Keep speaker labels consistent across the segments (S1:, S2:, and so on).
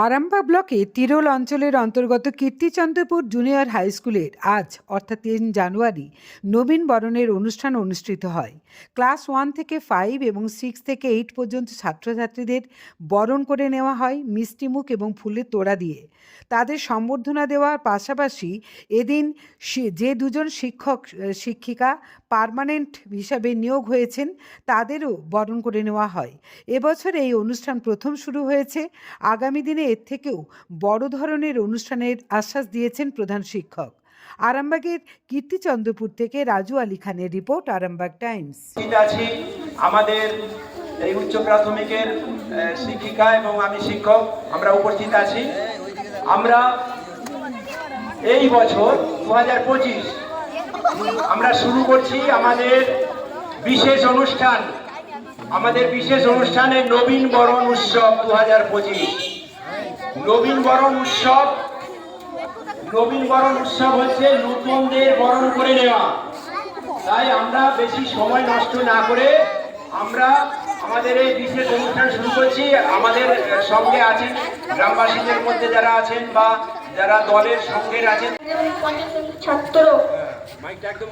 S1: আরামবাগ ব্লকে তিরোল অঞ্চলের অন্তর্গত কীর্তিচন্দ্রপুর জুনিয়র হাই স্কুলের আজ, অর্থাৎ তিন জানুয়ারি, নবীন বরণের অনুষ্ঠান অনুষ্ঠিত হয়। ক্লাস ওয়ান থেকে ফাইভ এবং সিক্স থেকে এইট পর্যন্ত ছাত্রছাত্রীদের বরণ করে নেওয়া হয় মিষ্টিমুখ এবং ফুলের তোড়া দিয়ে। তাদের সম্বর্ধনা দেওয়ার পাশাপাশি এদিন যে দুজন শিক্ষক শিক্ষিকা পার্মানেন্ট হিসাবে নিয়োগ হয়েছেন, তাদেরও বরণ করে নেওয়া হয়। এবছর এই অনুষ্ঠান প্রথম শুরু হয়েছে। আগামী দিনে এর থেকেও বড় ধরনের অনুষ্ঠানের আশ্বাস দিয়েছেন প্রধান শিক্ষক। আরামবাগের কীর্তিচন্দ্রপুর থেকে রাজু আলী খানের রিপোর্ট, আরামবাগ টাইমস।
S2: আমাদের এই উচ্চ প্রাথমিকের শিক্ষিকা এবং আমি শিক্ষক, আমরা উপস্থিত আছি। আমরা এই বছর দু হাজার পঁচিশ আমরা শুরু করছি আমাদের বিশেষ অনুষ্ঠান। আমাদের বিশেষ অনুষ্ঠানে নবীন বরণ উৎসব দু নবীন বরণ উৎসব। নবীন বরণ উৎসব হচ্ছে নতুনদের বরণ করে নেওয়া। তাই আমরা বেশি সময় নষ্ট না করে আমরা আমাদের এই বিশেষ অনুষ্ঠান শুরু করছি। আমাদের সঙ্গে আছেন গ্রামবাসীদের মধ্যে যারা আছেন বা যারা দলের সঙ্গে আছেন।
S3: ছাত্র।
S2: মাইকটা একদম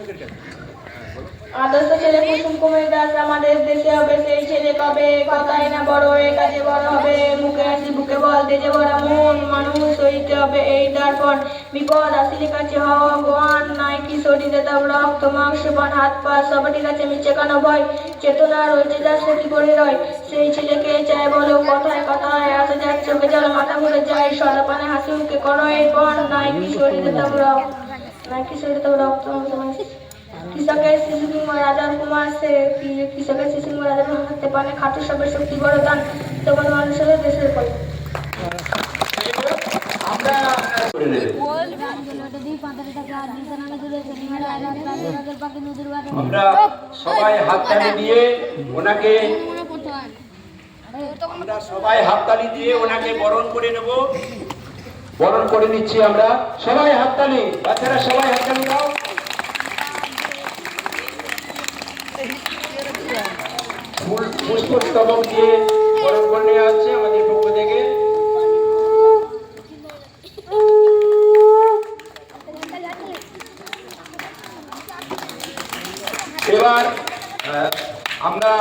S3: আদর্শ ছেলে কুসুম কুমার দাস আমাদের দেশে হবে, সেই ছেলে পাবে কথাই না বড় হয়ে কাজে বড় হবে। মুখে হাসি, বুকে বল দেজে ভরা মন, মানুষ হইতে হবে এই তারপর বিপদ আসিলে কাছে হওয়া গোয়ান নাই কি শরীরে তার রক্ত, মাংস, পান, হাত, পা সবারই কাছে মিছে কেন ভয়। চেতনা রয়েছে যার সে কি করে রয়। সেই ছেলেকে চায় বলো, কথায় কথায় আসে যার চোখে জল, মাথা ঘুরে যায়। সদা পানে হাসি মুখে করো এরপর নাই কি শরীরে তার রক্ত। নাই কি শরীরে তার রক্ত মাংস। কৃষকের শিশু কুমার রাজার কুমার সে কৃষকের শিশু কুমার রাজার হাতে পানে খাটু সবের শক্তি বড় দান? তখন মানুষের দেশের
S2: নেবে আমরা সবাই হাততালি দিয়ে ওনাকে আমরা সবাই হাততালি দিয়ে ওনাকে বরণ করে নেব। বরণ করে নিচ্ছি আমরা। সবাই হাততালি। বাচ্চারা সবাই হাততালি দাও। পুষ্পস্তবক দিয়ে বরণ করে নেওয়া হচ্ছে আমাদের পক্ষ থেকে। এবার আমরা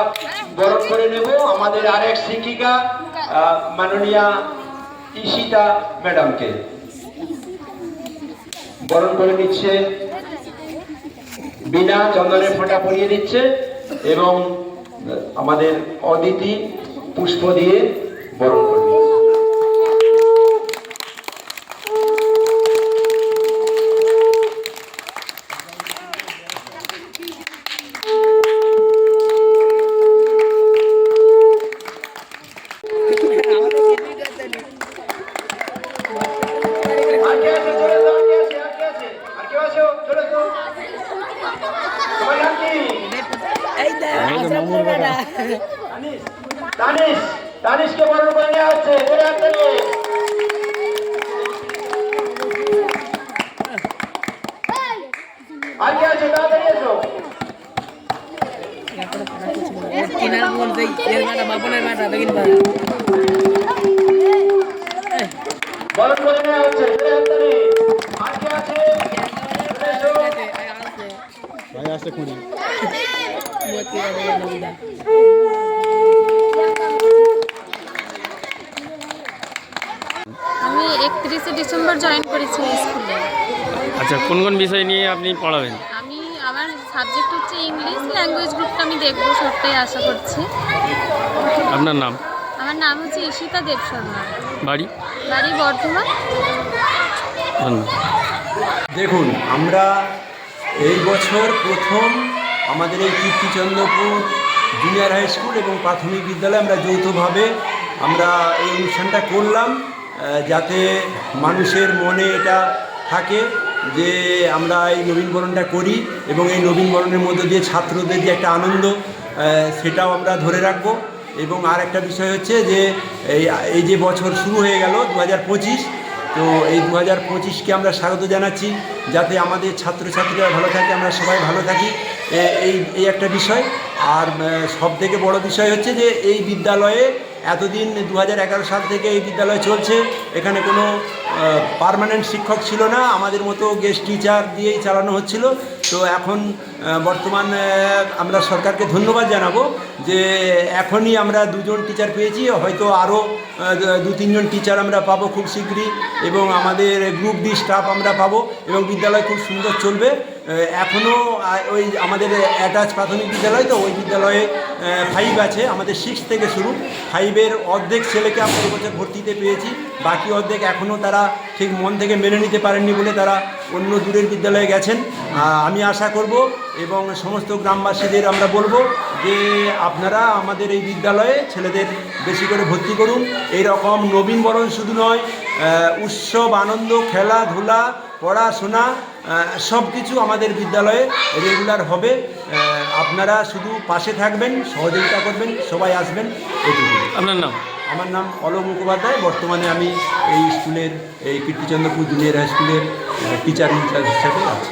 S2: বরণ করে নেব আমাদের আরেক শিক্ষিকা মাননীয়া ঈশিতা ম্যাডামকে। বরণ করে নিচ্ছে। বিনা চন্দনের ফোঁটা পরিয়ে দিচ্ছে এবং আমাদের অদিতি পুষ্প দিয়ে বরণ তানিশ। তানিশ তানিশকে বরণ করে নেওয়া হচ্ছে হাত তালিয়ে। আর কে আছে তাড়াতাড়ি এসো
S4: কিনার বলতে এর মাটা বাপনের মাটা দেখিন ভাই
S2: বরণ করে নেওয়া হচ্ছে হাত তালিয়ে। আর কে আছে।
S5: ভাই আসছে কুড়ি
S6: আমি একত্রিশে ডিসেম্বর জয়েন করেছি স্কুলে
S5: আচ্ছা কোন কোন বিষয় নিয়ে আপনি পড়াবেন?
S6: আমি আমার সাবজেক্ট হচ্ছে ইংলিশ ল্যাঙ্গুয়েজ গ্রুপটা আমি দেখব সবটাই আশা করছি।
S5: আপনার নাম?
S6: আমার নাম হচ্ছে ঈশিতা দেব শর্মা।
S5: বাড়ি?
S6: বাড়ি বর্ধমান।
S7: দেখুন আমরা এই বছর প্রথম আমাদের এই কীর্তিচন্দ্রপুর জুনিয়র হাই স্কুল এবং প্রাথমিক বিদ্যালয়ে আমরা যৌথভাবে আমরা এই অনুষ্ঠানটা করলাম। যাতে মানুষের মনে এটা থাকে যে আমরা এই নবীনবরণটা করি এবং এই নবীনবরণের মধ্যে দিয়ে ছাত্রদের যে একটা আনন্দ সেটাও আমরা ধরে রাখব। এবং আর একটা বিষয় হচ্ছে যে এই এই যে বছর শুরু হয়ে গেল দু হাজার পঁচিশ, তো এই দু হাজার পঁচিশকে আমরা স্বাগত জানাচ্ছি। যাতে আমাদের ছাত্রছাত্রীরা ভালো থাকে, আমরা সবাই ভালো থাকি। এই এই একটা বিষয়। আর সব থেকে বড় বিষয় হচ্ছে যে এই বিদ্যালয়ে
S2: এতদিন দু হাজার এগারো সাল থেকে এই বিদ্যালয় চলছে। এখানে কোনো পারমানেন্ট শিক্ষক ছিল না। আমাদের মতো গেস্ট টিচার দিয়েই চালানো হচ্ছিল। তো এখন বর্তমান আমরা সরকারকে ধন্যবাদ জানাব যে এখনই আমরা দুজন টিচার পেয়েছি। হয়তো আরও দু, তিনজন টিচার আমরা পাবো খুব শীঘ্রই এবং আমাদের গ্রুপ ডি স্টাফ আমরা পাবো এবং বিদ্যালয় খুব সুন্দর চলবে। এখনও ওই আমাদের অ্যাটাচ প্রাথমিক বিদ্যালয় তো, ওই বিদ্যালয়ে ফাইভ আছে, আমাদের সিক্স থেকে শুরু। ফাইভের অর্ধেক ছেলেকে আমরা এবছর ভর্তিতে পেয়েছি। বাকি অর্ধেক এখনও তারা ঠিক মন থেকে মেনে নিতে পারেননি বলে তারা অন্য দূরের বিদ্যালয়ে গেছেন। আমি আশা করব এবং সমস্ত গ্রামবাসীদের আমরা বলব যে আপনারা আমাদের এই বিদ্যালয়ে ছেলেদের বেশি করে ভর্তি করুন। এই রকম নবীনবরণ শুধু নয় উৎসব, আনন্দ, খেলাধুলা, পড়াশোনা সব কিছু আমাদের বিদ্যালয়ে রেগুলার হবে। আপনারা শুধু পাশে থাকবেন, সহযোগিতা করবেন, সবাই আসবেন। এটুকু
S5: আপনার নাম?
S2: আমার নাম অলোক মুখোপাধ্যায়। বর্তমানে আমি এই স্কুলের, এই কীর্তিচন্দ্রপুর জুনিয়র হাই স্কুলের টিচার ইনচার্জ হিসাবে আছি।